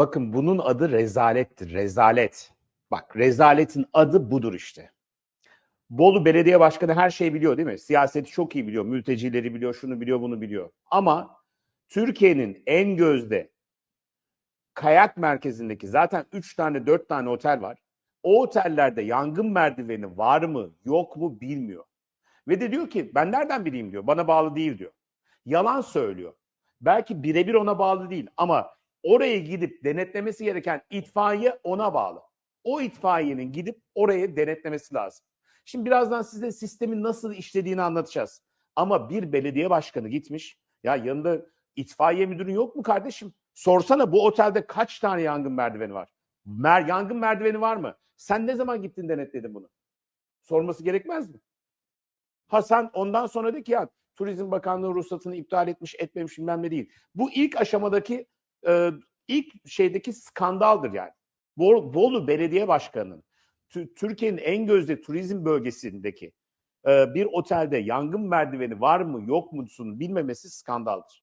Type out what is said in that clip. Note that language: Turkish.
Bakın bunun adı rezalettir. Rezalet. Bak rezaletin adı budur işte. Bolu Belediye Başkanı her şeyi biliyor değil mi? Siyaseti çok iyi biliyor. Mültecileri biliyor, şunu biliyor, bunu biliyor. Ama Türkiye'nin en gözde kayak merkezindeki zaten 3 tane 4 tane otel var. O otellerde yangın merdiveni var mı yok mu bilmiyor. Ve de diyor ki ben nereden bileyim diyor. Bana bağlı değil diyor. Yalan söylüyor. Belki birebir ona bağlı değil ama oraya gidip denetlemesi gereken itfaiye ona bağlı. O itfaiyenin gidip oraya denetlemesi lazım. Şimdi birazdan size sistemin nasıl işlediğini anlatacağız. Ama bir belediye başkanı gitmiş. Ya yanında itfaiye müdürü yok mu kardeşim? Sorsana bu otelde kaç tane yangın merdiveni var? Mer yangın merdiveni var mı? Sen ne zaman gittin denetledin bunu? Sorması gerekmez mi? Ha sen ondan sonra de ki ya Turizm Bakanlığı ruhsatını iptal etmiş etmemiş bilmem ne değil. Bu ilk aşamadaki e, ilk şeydeki skandaldır yani. Bolu, Bolu Belediye Başkanı'nın Tü- Türkiye'nin en gözde turizm bölgesindeki e, bir otelde yangın merdiveni var mı yok musun bilmemesi skandaldır.